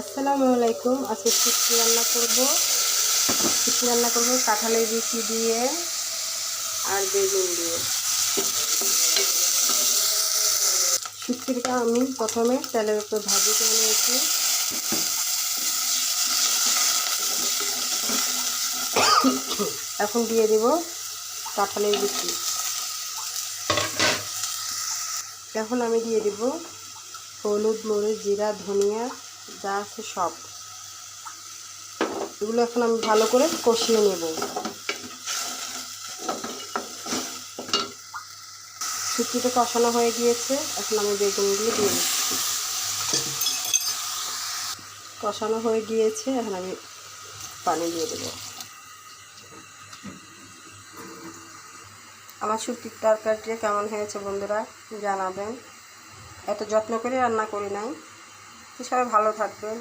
আসসালামু আলাইকুম। আজকে শুক্তি রান্না করব? শুক্তি রান্না করব? কাঁঠালের বিচি দিয়ে আর বেগুন দিয়ে। শুক্তিটা আমি প্রথমে তেলের উপর ভাজি করে নিয়েছি। এখন দিয়ে দেব কাঁঠালের বিচি। এখন আমি দিয়ে দেব হলুদ, মরিচ, জিরা, ধনিয়া যা আছে সব। এগুলো এখন আমি ভালো করে কষিয়ে নেব। শুক্তিটা কষানো হয়ে গিয়েছে, এখন আমি বেগুনগুলো দিয়ে দিচ্ছি। কষানো হয়ে গিয়েছে, এখন আমি পানি দিয়ে দেবো। আমার শুক্তির তরকারিটা কেমন হয়েছে বন্ধুরা জানাবেন। এত যত্ন করে রান্না করি নাই। সবাই ভালো থাকবেন।